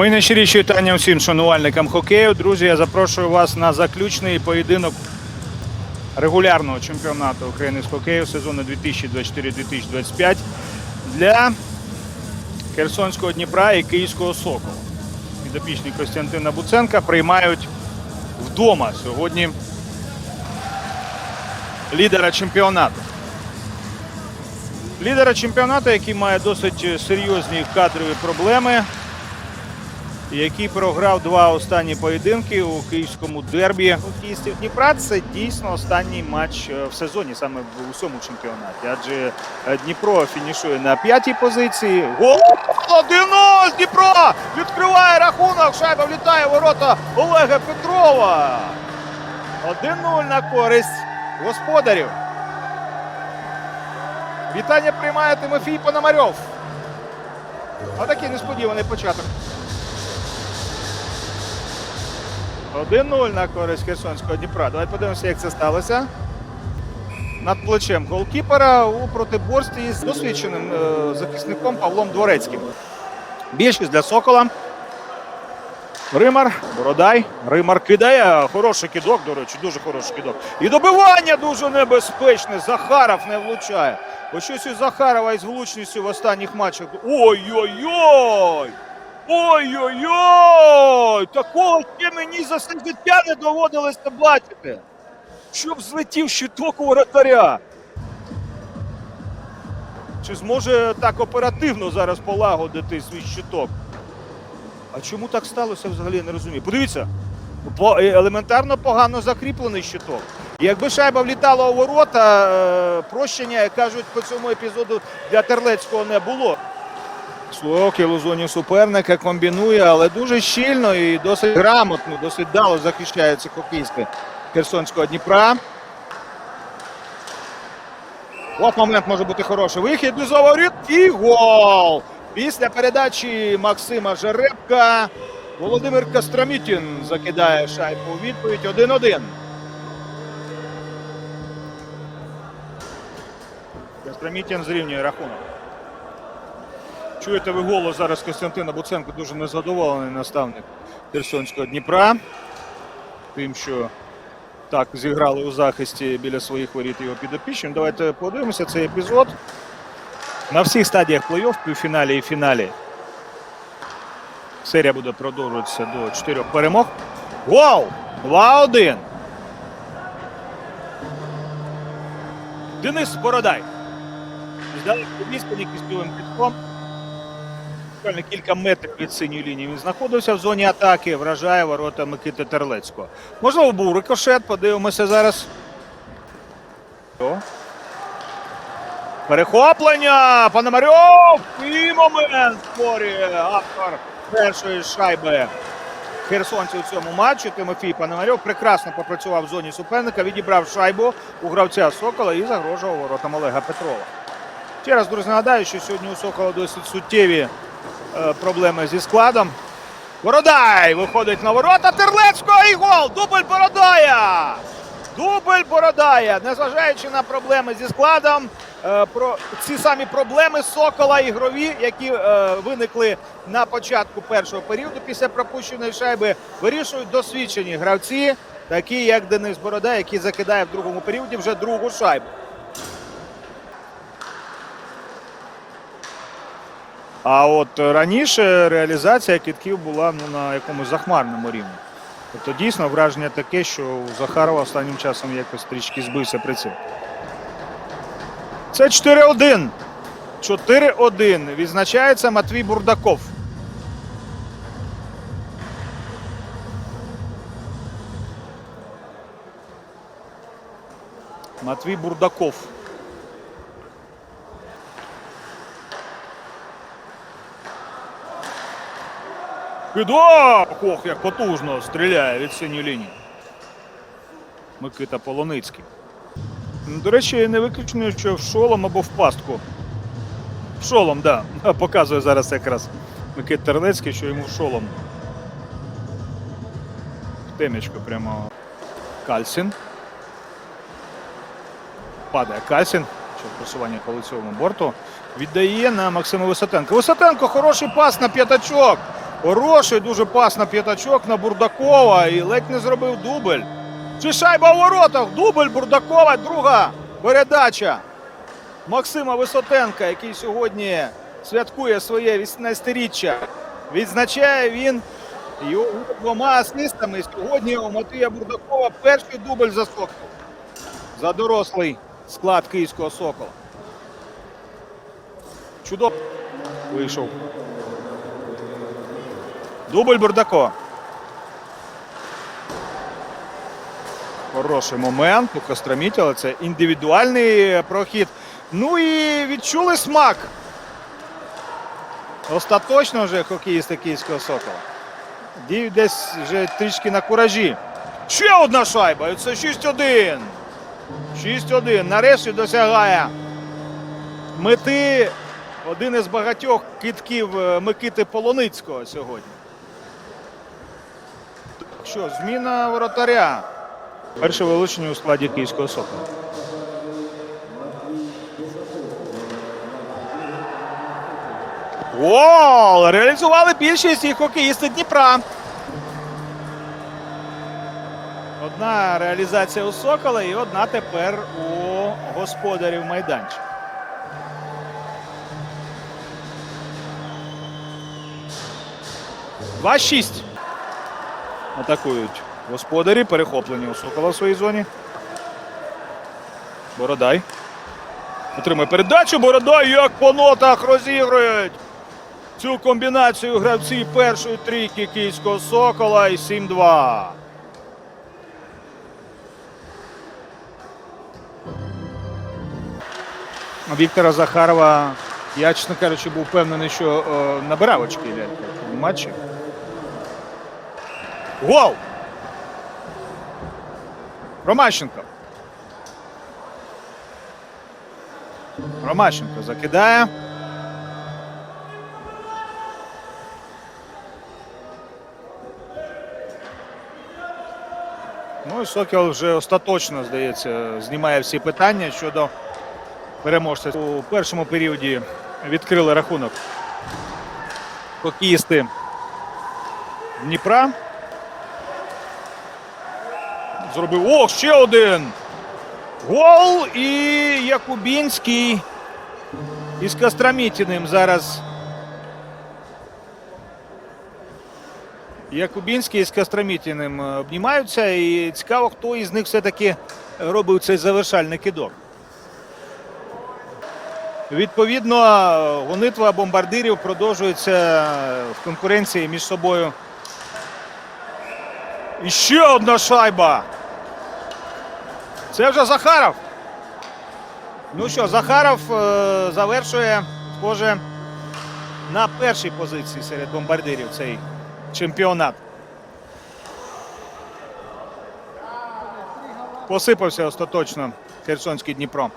Мої найщиріші вітання всім шанувальникам хокею. Друзі, я запрошую вас на заключний поєдинок регулярного чемпіонату України з хокею сезону 2024-2025 для Херсонського Дніпра і Київського Сокола. Підопічні Костянтина Буценка приймають вдома сьогодні лідера чемпіонату. Лідера чемпіонату, який має досить серйозні кадрові проблеми, який програв два останні поєдинки у київському дербі хокеїстів Дніпра. Це дійсно останній матч е, в сезоні, саме в усьому чемпіонаті. Адже е, Дніпро фінішує на п'ятій позиції. Гол 1-0! Дніпро відкриває рахунок. Шайба влітає ворота Олега Петрова. 1-0 на користь господарів. Вітання приймає Тимофій Пономарьов. Отакий несподіваний початок. 1-0 на користь Херсонського Дніпра. Давай подивимося, як це сталося. Над плечем голкіпера у протиборстві з досвідченим е, захисником Павлом Дворецьким. Більшість для Сокола. Римар, Бородай. Римар кидає. Хороший кидок, до речі, дуже хороший кидок. І добивання дуже небезпечне. Захаров не влучає. Ось щось у Захарова із влучністю в останніх матчах. Ой-ой-ой! Ой-ой-ой! Такого ще мені за все не доводилося бачити. Щоб злетів щиток у воротаря. Чи зможе так оперативно зараз полагодити свій щиток? А чому так сталося взагалі не розумію. Подивіться, по- е, елементарно погано закріплений щиток. Якби шайба влітала у ворота, е, прощення, як кажуть, по цьому епізоду для Терлецького не було. Сокіл у зоні суперника комбінує, але дуже щільно і досить грамотно, досить дало захищаються хокеїсти Херсонського Дніпра. От момент може бути хороший. Вихід із воріт і гол. Після передачі Максима Жеребка Володимир Костромітін закидає шайбу у відповідь 1-1. Костромітін зрівнює рахунок. Чуєте ви голос зараз Костянтина Буценко, дуже незадоволений наставник Херсонського Дніпра. Тим, що так зіграли у захисті біля своїх воріт його підопічним. Давайте подивимося цей епізод. На всіх стадіях плей-офф, півфіналі і фіналі. Серія буде продовжуватися до чотирьох перемог. Гол! 2-1. Денис Бородай. Здалека відстані кістовим підком. Буквально кілька метрів від синьої лінії він знаходився в зоні атаки, вражає ворота Микити Терлецького. Можливо, був рикошет, подивимося зараз. Перехоплення! Пономарьов! І момент створює автор першої шайби херсонців у цьому матчі. Тимофій Пономарьов прекрасно попрацював в зоні суперника, відібрав шайбу у гравця Сокола і загрожував воротам Олега Петрова. Ще раз, друзі, нагадаю, що сьогодні у Сокола досить суттєві проблеми зі складом. Бородай виходить на ворота Терлецького і гол! Дубль Бородая! Дубль Бородая! Незважаючи на проблеми зі складом, е, про ці самі проблеми Сокола ігрові, які е, виникли на початку першого періоду після пропущеної шайби, вирішують досвідчені гравці, такі як Денис Бородай, який закидає в другому періоді вже другу шайбу. А от раніше реалізація китків була ну, на якомусь захмарному рівні. Тобто дійсно враження таке, що у Захарова останнім часом якось трішки збився приціл. Це 4-1. 4-1. Відзначається Матвій Бурдаков. Матвій Бурдаков. Кидок! Ох, як потужно стріляє від синьої лінії. Микита Полоницький. До речі, не виключено, що в шолом або в пастку. В шолом, так. Да. Показує зараз якраз Микита Терлецький, що йому в шолом. В темечко прямо. Кальсін. Падає Кальсін. Просування по лицевому борту. Віддає на Максима Висотенка. Висотенко хороший пас на п'ятачок. Хороший, дуже пас на п'ятачок на Бурдакова і ледь не зробив дубль. Чи шайба у воротах? Дубль Бурдакова, друга передача. Максима Висотенка, який сьогодні святкує своє 18-річчя. Відзначає він його двома асистами. Сьогодні у Матвія Бурдакова перший дубль за Сокол. За дорослий склад київського Сокола. Чудово вийшов. Дубль Бурдакова. Хороший момент у Костромітіла. Це індивідуальний прохід. Ну і відчули смак. Остаточно вже хокеїсти київського сокола. Діють десь вже трішки на куражі. Ще одна шайба. І це 6-1. 6-1. Нарешті досягає мети один із багатьох китків е, Микити Полоницького сьогодні. Що, зміна воротаря. Перше вилучення у складі київського сокола. Гол! Реалізували більшість і хокеїсти Дніпра. Одна реалізація у Сокола і одна тепер у господарів майданчика. Два шість. Атакують господарі, перехоплені у Сокола в своїй зоні. Бородай. Отримує передачу. Бородай як по нотах розігрують. Цю комбінацію гравці першої трійки київського Сокола і 7-2. Віктора Захарова, я, чесно кажучи, був впевнений, що е, набирав очки в матчі. Гол! Ромащенко. Ромащенко закидає. Ну і Сокіл вже остаточно, здається, знімає всі питання щодо переможця. У першому періоді відкрили рахунок хокеїсти Дніпра. Зробив. О, ще один! Гол і Якубінський із Костромітіним зараз. Якубінський із Костромітіним е, обнімаються. І цікаво, хто із них все-таки робив цей завершальний кидок. Відповідно, гонитва бомбардирів продовжується в конкуренції між собою. І ще одна шайба. Це вже Захаров. Ну що, Захаров е, завершує, схоже, на першій позиції серед бомбардирів цей чемпіонат. Посипався остаточно Херсонський Дніпро.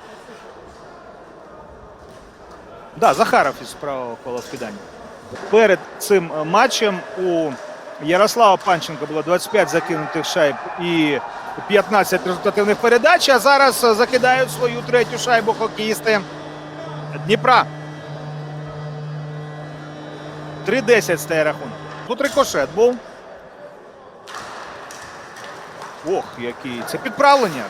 Да, Захаров із правого кола скидання. Перед цим матчем у Ярослава Панченка було 25 закинутих шайб і 15 результативних передач. А зараз закидають свою третю шайбу хокеїсти Дніпра. 3-10 стає рахунок. Тут рикошет був. Ох, який. Це підправлення.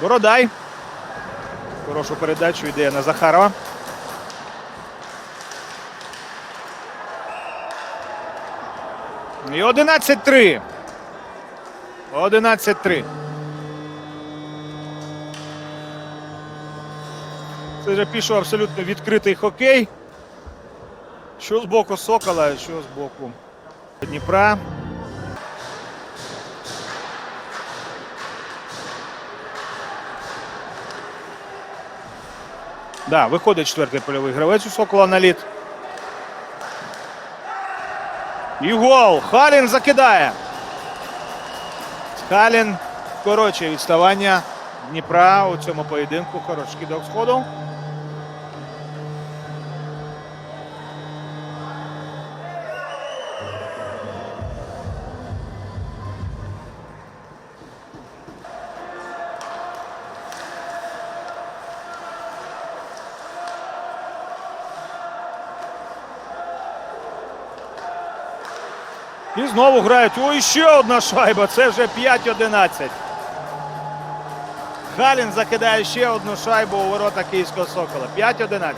Бородай. Хорошу передачу йде на Захарова. І 11-3. 11-3. Це вже пішов абсолютно відкритий хокей. Що з боку Сокола, що з боку Дніпра. Да, виходить четвертий польовий гравець у Сокола на лід. І гол. Халін закидає. Халін коротше відставання Дніпра у цьому поєдинку. Хороший кидок сходу. І знову грають. Ой, ще одна шайба. Це вже 5-11. Халін закидає ще одну шайбу у ворота Київського Сокола. 5-11.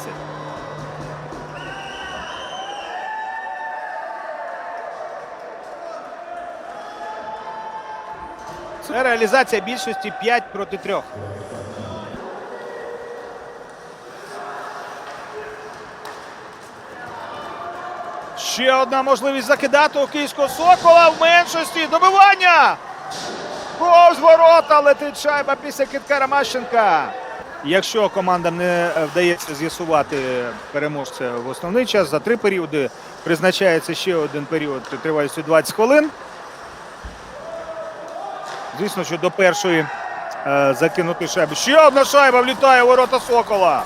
Це реалізація більшості 5 проти 3. Ще одна можливість закидати у київського сокола в меншості. Добивання! Повз ворота летить шайба після китка Ромащенка. Якщо командам не вдається з'ясувати переможця в основний час, за три періоди призначається ще один період тривалістю 20 хвилин. Звісно, що до першої е, закинути шайбу. Ще одна шайба влітає у ворота Сокола.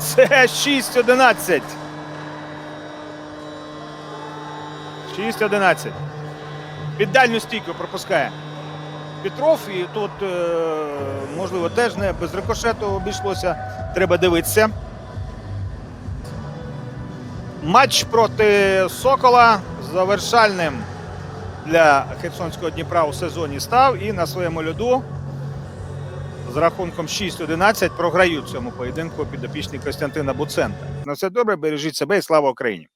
Це 6-11. 6-11. Під дальню стійку пропускає Петров. І тут, е, можливо, теж не без рикошету обійшлося. Треба дивитися. Матч проти Сокола завершальним для Херсонського Дніпра у сезоні став і на своєму льоду з рахунком 6-11 програють цьому поєдинку підопічні Костянтина Буценка. На все добре, бережіть себе і слава Україні!